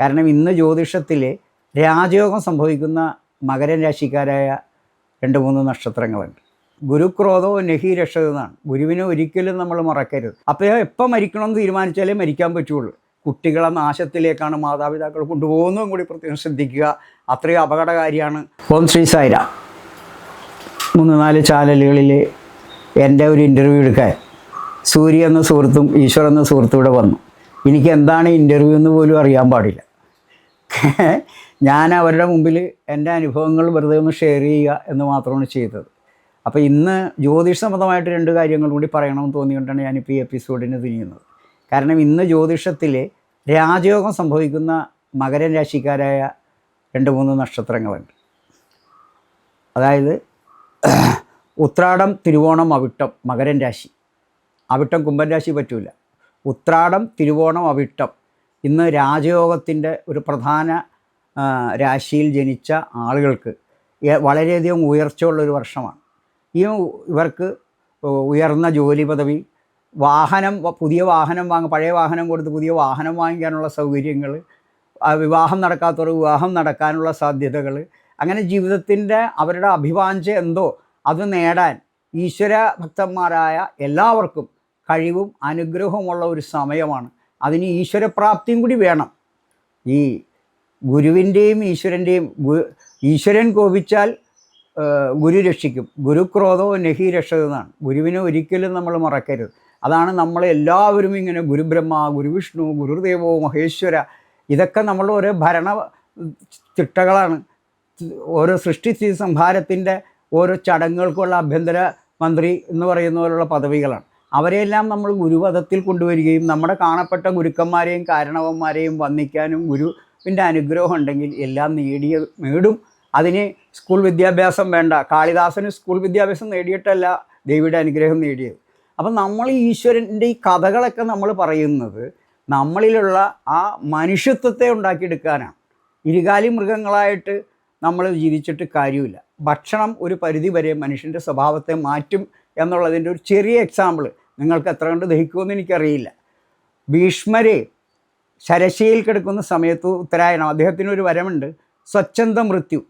കാരണം ഇന്ന് ജ്യോതിഷത്തിൽ രാജയോഗം സംഭവിക്കുന്ന മകരൻ രാശിക്കാരായ രണ്ട് മൂന്ന് നക്ഷത്രങ്ങളുണ്ട്. ഗുരുക്രോധോ നഹി രക്ഷതെന്നാണ് ഗുരുവിനെ ഒരിക്കലും നമ്മൾ മറക്കരുത്. അപ്പോൾ എപ്പോൾ മരിക്കണമെന്ന് തീരുമാനിച്ചാലേ മരിക്കാൻ പറ്റുള്ളൂ. കുട്ടികളെ നാശത്തിലേക്കാണ് മാതാപിതാക്കൾ കൊണ്ടുപോകുന്നതും കൂടി പ്രത്യേകം ശ്രദ്ധിക്കുക. അത്രയും അപകടകാരിയാണ്. ഓം ശ്രീ സായിര. മൂന്ന് നാല് ചാനലുകളിൽ എന്റെ ഒരു ഇന്റർവ്യൂ എടുക്കാൻ സൂര്യ എന്ന സുഹൃത്തും ഈശ്വർ എന്ന സുഹൃത്തും ഇവിടെ വന്നു. എനിക്ക് എന്താണ് ഇന്റർവ്യൂ എന്ന് പോലും അറിയാൻ പാടില്ല. ഞാൻ അവരുടെ മുമ്പിൽ എന്റെ അനുഭവങ്ങൾ വെറുതെ ഒന്ന് ഷെയർ ചെയ്യുക എന്ന് മാത്രമാണ് ചെയ്തത്. അപ്പോൾ ഇന്ന് ജ്യോതിഷ സംബന്ധമായിട്ട് രണ്ട് കാര്യങ്ങൾ കൂടി പറയണമെന്ന് തോന്നിയുകൊണ്ടാണ് ഞാനിപ്പോൾ ഈ എപ്പിസോഡിന് തിരിയുന്നത്. കാരണം ഇന്ന് ജ്യോതിഷത്തിൽ രാജയോഗം സംഭവിക്കുന്ന മകരൻ രാശിക്കാരായ രണ്ട് മൂന്ന് നക്ഷത്രങ്ങളുണ്ട് അതായത് ഉത്രാടം തിരുവോണം അവിട്ടം മകരൻ രാശി. അവിട്ടം കുംഭൻ രാശി പറ്റൂല. ഉത്രാടം തിരുവോണം അവിട്ടം. ഇന്ന് രാജയോഗത്തിന്റെ ഒരു പ്രധാന രാശിയിൽ ജനിച്ച ആളുകൾക്ക് വളരെയധികം ഉയർച്ചയുള്ളൊരു വർഷമാണ്. ഈ ഇവർക്ക് ഉയർന്ന ജോലി പദവി വാഹനം പുതിയ വാഹനം വാങ്ങ പഴയ വാഹനം കൊടുത്ത് പുതിയ വാഹനം വാങ്ങിക്കാനുള്ള സൗകര്യങ്ങൾ വിവാഹം നടക്കാത്തവർ വിവാഹം നടക്കാനുള്ള സാധ്യതകൾ അങ്ങനെ ജീവിതത്തിന്റെ അവരുടെ അഭിവാഞ്ച എന്തോ അത് നേടാൻ ഈശ്വര ഭക്തന്മാരായ എല്ലാവർക്കും കഴിവും അനുഗ്രഹവുമുള്ള ഒരു സമയമാണ്. അതിന് ഈശ്വരപ്രാപ്തിയും കൂടി വേണം. ഈ ഗുരുവിന്റെയും ഈശ്വരന്റെയും ഈശ്വരൻ കോപിച്ചാൽ ഗുരു രക്ഷിക്കും. ഗുരുക്രോധോ നഹി രക്ഷതെന്നാണ് ഗുരുവിനെ ഒരിക്കലും നമ്മൾ മറക്കരുത്. അതാണ് നമ്മൾ എല്ലാവരും ഇങ്ങനെ ഗുരുബ്രഹ്മ ഗുരുവിഷ്ണു ഗുരുദേവോ മഹേശ്വര ഇതൊക്കെ നമ്മൾ ഓരോ ഭരണ ചിട്ടകളാണ് ഓരോ സൃഷ്ടി സംഹാരത്തിന്റെ ഓരോ ചടങ്ങുകൾക്കുള്ള ആഭ്യന്തര മന്ത്രി എന്ന് പറയുന്ന പോലുള്ള പദവികളാണ്. അവരെയെല്ലാം നമ്മൾ ഗുരുവധത്തിൽ കൊണ്ടുവരികയും നമ്മുടെ കാണപ്പെട്ട ഗുരുക്കന്മാരെയും കാരണവന്മാരെയും വന്ദിക്കാനും ഗുരുവിന്റെ അനുഗ്രഹം ഉണ്ടെങ്കിൽ എല്ലാം നേടിയ നേടും. അതിന് സ്കൂൾ വിദ്യാഭ്യാസം വേണ്ട. കാളിദാസന് സ്കൂൾ വിദ്യാഭ്യാസം നേടിയിട്ടല്ല ദേവിയുടെ അനുഗ്രഹം നേടിയത്. അപ്പം നമ്മൾ ഈശ്വരന്റെ ഈ കഥകളൊക്കെ നമ്മൾ പറയുന്നത് നമ്മളിലുള്ള ആ മനുഷ്യത്വത്തെ ഉണ്ടാക്കിയെടുക്കാനാണ്. ഇരുകാലി മൃഗങ്ങളായിട്ട് നമ്മൾ ജീവിച്ചിട്ട് കാര്യമില്ല. ഭക്ഷണം ഒരു പരിധി വരെ മനുഷ്യന്റെ സ്വഭാവത്തെ മാറ്റും എന്നുള്ളതിന്റെ ഒരു ചെറിയ എക്സാമ്പിൾ നിങ്ങൾക്ക് എത്ര കണ്ട് ദഹിക്കുമെന്ന് എനിക്കറിയില്ല. ഭീഷ്മരെ ശരശയിൽ കിടക്കുന്ന സമയത്ത് ഉത്തരായണം. അദ്ദേഹത്തിന് ഒരു വരമുണ്ട് സ്വച്ഛന്ത മൃത്യു.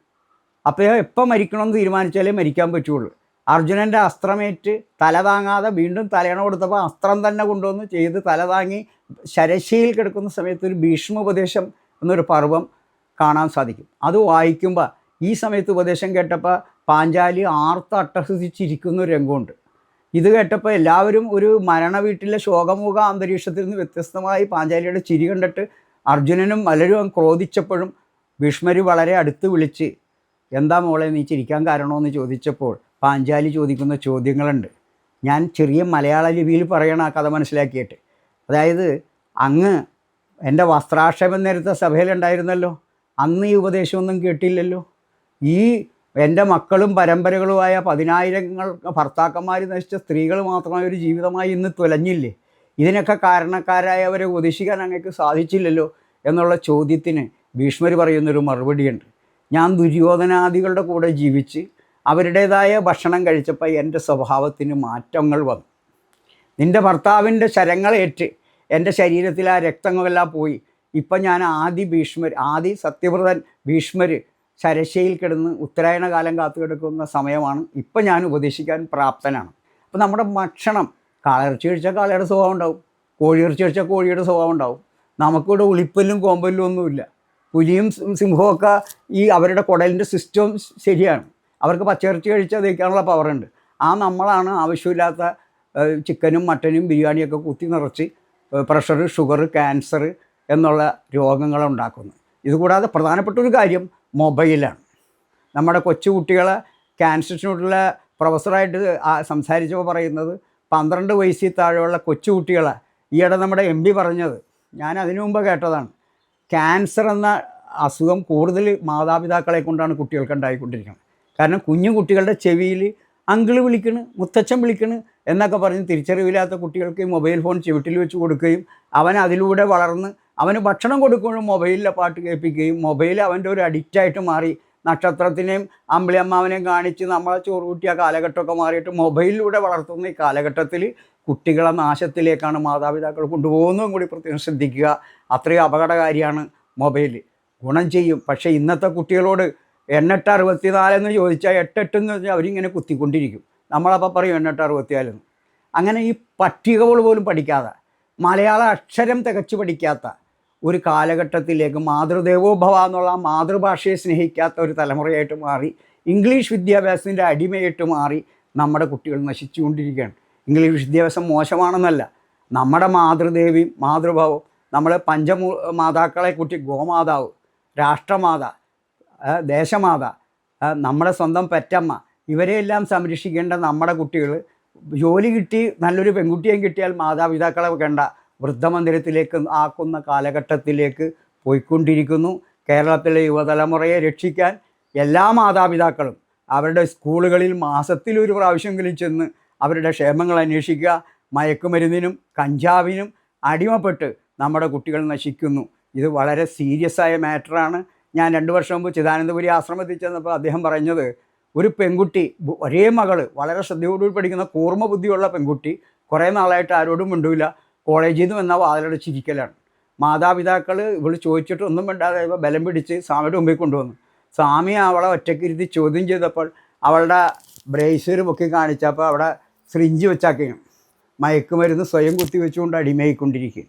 അപ്പോൾ എപ്പോൾ മരിക്കണമെന്ന് തീരുമാനിച്ചാലേ മരിക്കാൻ പറ്റുള്ളൂ. അർജുനന്റെ അസ്ത്രമേറ്റ് തല താങ്ങാതെ വീണ്ടും തലയണ കൊടുത്തപ്പോൾ അസ്ത്രം തന്നെ കൊണ്ടുവന്ന് ചെയ്ത് തല താങ്ങി ശരശയിൽ കിടക്കുന്ന സമയത്ത് ഒരു ഭീഷ്മോപദേശം എന്നൊരു പർവം കാണാൻ സാധിക്കും. അത് വായിക്കുമ്പോൾ ഈ സമയത്ത് ഉപദേശം കേട്ടപ്പോൾ പാഞ്ചാലി ആർത്ത് അട്ടഹസിച്ചിരിക്കുന്ന ഒരു രംഗമുണ്ട്. ഇത് കേട്ടപ്പോൾ എല്ലാവരും ഒരു മരണ വീട്ടിലെ ശോകമുഖ അന്തരീക്ഷത്തിൽ നിന്ന് വ്യത്യസ്തമായി പാഞ്ചാലിയുടെ ചിരി കണ്ടിട്ട് അർജുനനും പലരും ക്രോധിച്ചപ്പോഴും ഭീഷ്മര് വളരെ അടുത്ത് വിളിച്ച് എന്താ മോളെ നീ ചിരിക്കാൻ കാരണമെന്ന് ചോദിച്ചപ്പോൾ പാഞ്ചാലി ചോദിക്കുന്ന ചോദ്യങ്ങളുണ്ട്. ഞാൻ ചെറിയ മലയാള ലിപിയിൽ പറയണം ആ കഥ മനസ്സിലാക്കിയിട്ട്. അതായത് അങ്ങ് എന്റെ വസ്ത്രാക്ഷേപം നേരത്തെ സഭയിലുണ്ടായിരുന്നല്ലോ. അന്ന് ഈ ഉപദേശമൊന്നും കേട്ടില്ലല്ലോ. ഈ എന്റെ മക്കളും പരമ്പരകളുമായ പതിനായിരങ്ങൾ ഭർത്താക്കന്മാർ നശിച്ച സ്ത്രീകൾ മാത്രമായ ഒരു ജീവിതമായി ഇന്ന് തുലഞ്ഞില്ലേ? ഇതിനൊക്കെ കാരണക്കാരായവരെ ഉപദേശിക്കാൻ അങ്ങക്ക് സാധിച്ചില്ലല്ലോ എന്നുള്ള ചോദ്യത്തിന് ഭീഷ്മർ പറയുന്നൊരു മറുപടിയുണ്ട്. ഞാൻ ദുര്യോധനാദികളുടെ കൂടെ ജീവിച്ച് അവരുടേതായ ഭക്ഷണം കഴിച്ചപ്പോൾ എന്റെ സ്വഭാവത്തിന് മാറ്റങ്ങൾ വന്നു. നിന്റെ ഭർത്താവിന്റെ ശരങ്ങളേറ്റ് എന്റെ ശരീരത്തിൽ ആ രക്തങ്ങളെല്ലാം പോയി. ഇപ്പം ഞാൻ ആദി ഭീഷ്മർ ആദി സത്യവ്രതൻ ഭീഷ്മർ ശരശയിൽ കിടന്ന് ഉത്തരായണ കാലം കാത്തു കിടക്കുന്ന സമയമാണ് ഇപ്പം ഞാൻ ഉപദേശിക്കാൻ പ്രാപ്തനാണ്. അപ്പം നമ്മുടെ ഭക്ഷണം കാളിറച്ചി കഴിച്ചാൽ കാളയുടെ സ്വഭാവം ഉണ്ടാവും. കോഴിയിറച്ചി കഴിച്ചാൽ കോഴിയുടെ സ്വഭാവം ഉണ്ടാവും. നമുക്കിവിടെ ഉളിപ്പല്ലും കോമ്പല്ലും ഒന്നുമില്ല. പുലിയും സിംഹമൊക്കെ ഈ അവരുടെ കുടലിന്റെ സിസ്റ്റം ശരിയാണ്. അവർക്ക് പച്ചയിറച്ചി കഴിച്ചാൽ ദഹിക്കാനുള്ള പവറുണ്ട് ആ നമ്മളാണ് ആവശ്യമില്ലാത്ത ചിക്കനും മട്ടനും ബിരിയാണിയൊക്കെ കുത്തി നിറച്ച് പ്രഷർ ഷുഗർ ക്യാൻസർ എന്നുള്ള രോഗങ്ങളുണ്ടാക്കുന്നത് ഇതുകൂടാതെ പ്രധാനപ്പെട്ട ഒരു കാര്യം മൊബൈലാണ്. നമ്മുടെ കൊച്ചു കുട്ടികളെ ക്യാൻസറിനോടുള്ള പ്രൊഫസറായിട്ട് സംസാരിച്ചപ്പോൾ പറയുന്നത് പന്ത്രണ്ട് വയസ്സിൽ താഴെയുള്ള കൊച്ചു കുട്ടികളെ ഈയിടെ നമ്മുടെ എം പി പറഞ്ഞത് ഞാൻ അതിനു മുമ്പ് കേട്ടതാണ് ക്യാൻസർ എന്ന അസുഖം കൂടുതൽ മാതാപിതാക്കളെ കൊണ്ടാണ് കുട്ടികൾക്ക് ഉണ്ടായിക്കൊണ്ടിരിക്കുന്നത്. കാരണം കുഞ്ഞു കുട്ടികളുടെ ചെവിയിൽ അങ്കിൾ വിളിക്കണ് മുത്തച്ഛൻ വിളിക്കണ് എന്നൊക്കെ പറഞ്ഞ് തിരിച്ചറിവില്ലാത്ത കുട്ടികൾക്ക് മൊബൈൽ ഫോൺ ചുവട്ടിൽ വെച്ച് കൊടുക്കുകയും അവൻ അതിലൂടെ വളർന്ന് അവന് ഭക്ഷണം കൊടുക്കുമ്പോഴും മൊബൈലിലെ പാട്ട് കേൾപ്പിക്കുകയും മൊബൈൽ അവന്റെ ഒരു അഡിക്റ്റായിട്ട് മാറി. നക്ഷത്രത്തിനെയും അമ്പിളിയമ്മാവനെയും കാണിച്ച് നമ്മളെ ചോറ് കൂട്ടിയ കാലഘട്ടമൊക്കെ മാറിയിട്ട് മൊബൈലിലൂടെ വളർത്തുന്ന ഈ കാലഘട്ടത്തിൽ കുട്ടികളെ നാശത്തിലേക്കാണ് മാതാപിതാക്കൾ കൊണ്ടുപോകുന്നതും കൂടി പ്രത്യേകം ശ്രദ്ധിക്കുക. അത്രയും അപകടകാരിയാണ് മൊബൈൽ. ഗുണം ചെയ്യും. പക്ഷേ ഇന്നത്തെ കുട്ടികളോട് എണ്ണെട്ട് അറുപത്തിനാലെന്ന് ചോദിച്ചാൽ എട്ടെട്ടെന്ന് വെച്ചാൽ അവരിങ്ങനെ കുത്തിക്കൊണ്ടിരിക്കും. നമ്മളപ്പോൾ പറയും എണ്ണെട്ട് അറുപത്തിനാലെന്ന്. അങ്ങനെ ഈ പട്ടികകൾ പോലും പഠിക്കാതെ മലയാള അക്ഷരം തികച്ചു പഠിക്കാത്ത ഒരു കാലഘട്ടത്തിലേക്ക് മാതൃദേവോഭവ എന്നുള്ള മാതൃഭാഷയെ സ്നേഹിക്കാത്ത ഒരു തലമുറയായിട്ട് മാറി ഇംഗ്ലീഷ് വിദ്യാഭ്യാസത്തിന്റെ അടിമയായിട്ട് മാറി നമ്മുടെ കുട്ടികൾ നശിച്ചുകൊണ്ടിരിക്കുകയാണ്. ഇംഗ്ലീഷ് വിദ്യാഭ്യാസം മോശമാണെന്നല്ല നമ്മുടെ മാതൃദേവി മാതൃഭാവവും നമ്മൾ പഞ്ചമൂ മാതാക്കളെ കുട്ടി ഗോമാതാവ് രാഷ്ട്രമാത ദേശമാത നമ്മുടെ സ്വന്തം പെറ്റമ്മ ഇവരെയെല്ലാം സംരക്ഷിക്കേണ്ട നമ്മുടെ കുട്ടികൾ ജോലി കിട്ടി നല്ലൊരു പെൺകുട്ടിയെയും കിട്ടിയാൽ മാതാപിതാക്കളെ വേണ്ട വൃദ്ധമന്ദിരത്തിലേക്ക് ആക്കുന്ന കാലഘട്ടത്തിലേക്ക് പോയിക്കൊണ്ടിരിക്കുന്നു. കേരളത്തിലെ യുവതലമുറയെ രക്ഷിക്കാൻ എല്ലാ മാതാപിതാക്കളും അവരുടെ സ്കൂളുകളിൽ മാസത്തിൽ ഒരു പ്രാവശ്യമെങ്കിലും ചെന്ന് അവരുടെ ക്ഷേമങ്ങൾ അന്വേഷിക്കുക. മയക്കുമരുന്നിനും കഞ്ചാവിനും അടിമപ്പെട്ട് നമ്മുടെ കുട്ടികൾ നശിക്കുന്നു. ഇത് വളരെ സീരിയസ് ആയ മാറ്ററാണ്. ഞാൻ രണ്ട് വർഷം മുമ്പ് ചിദാനന്ദപുരി ആശ്രമത്തിൽ ചെന്നപ്പോൾ അദ്ദേഹം പറഞ്ഞത് ഒരു പെൺകുട്ടി ഒരേ മകൾ വളരെ ശ്രദ്ധയോടുകൂടി പഠിക്കുന്ന കൂർമ്മ ബുദ്ധിയുള്ള പെൺകുട്ടി കുറേ നാളായിട്ട് ആരോടും മിണ്ടൂല. കോളേജിൽ നിന്ന് വന്ന വാതിലടച്ചിരിക്കലാണ് മാതാപിതാക്കൾ ഇവൾ ചോദിച്ചിട്ടൊന്നും മിണ്ടാതെ ഇവ ബലം പിടിച്ച് സ്വാമിയുടെ മുമ്പിൽ കൊണ്ടുവന്നു. സ്വാമി അവളെ ഒറ്റക്കിരുത്തി ചോദ്യം ചെയ്തപ്പോൾ അവളുടെ ബ്രേസർ പൊക്കി കാണിച്ചപ്പോൾ അവിടെ ഫ്രിഞ്ച് വെച്ചാക്കും മയക്കുമരുന്ന് സ്വയം കുത്തി വെച്ചുകൊണ്ട് അടിമയായിക്കൊണ്ടിരിക്കും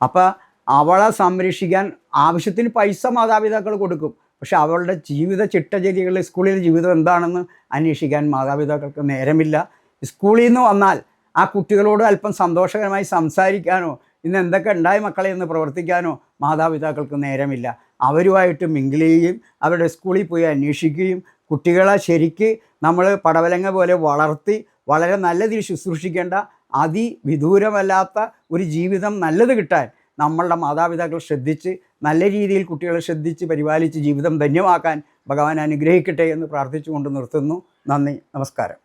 അപ്പോൾ അവളെ സംരക്ഷിക്കാൻ ആവശ്യത്തിന് പൈസ മാതാപിതാക്കൾ കൊടുക്കും. പക്ഷെ അവളുടെ ജീവിത ചിട്ടചര്യകളിൽ സ്കൂളിലെ ജീവിതം എന്താണെന്ന് അന്വേഷിക്കാൻ മാതാപിതാക്കൾക്ക് നേരമില്ല. സ്കൂളിൽ നിന്ന് വന്നാൽ ആ കുട്ടികളോട് അല്പം സന്തോഷകരമായി സംസാരിക്കാനോ ഇന്ന് എന്തൊക്കെ ഉണ്ടായി മക്കളെ എന്ന് പ്രവർത്തിക്കാനോ മാതാപിതാക്കൾക്ക് നേരമില്ല. അവരുമായിട്ട് മിങ്കിൾ ചെയ്യുകയും അവരുടെ സ്കൂളിൽ പോയി അന്വേഷിക്കുകയും കുട്ടികളെ ശരിക്ക് നമ്മൾ പടവലങ്ങ പോലെ വളർത്തി വളരെ നല്ല രീതിയിൽ ശുശ്രൂഷിക്കേണ്ട അതിവിദൂരമല്ലാത്ത ഒരു ജീവിതം നല്ലത് കിട്ടാൻ നമ്മളുടെ മാതാപിതാക്കൾ ശ്രദ്ധിച്ച് നല്ല രീതിയിൽ കുട്ടികളെ ശ്രദ്ധിച്ച് പരിപാലിച്ച് ജീവിതം ധന്യമാക്കാൻ ഭഗവാൻ അനുഗ്രഹിക്കട്ടെ എന്ന് പ്രാർത്ഥിച്ചുകൊണ്ട് നിർത്തുന്നു. നന്ദി. നമസ്കാരം.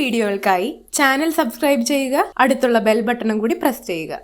വീഡിയോകൾക്കായി ചാനൽ സബ്സ്ക്രൈബ് ചെയ്യുക അടുത്തുള്ള ബെൽ ബട്ടണും കൂടി പ്രസ് ചെയ്യുക.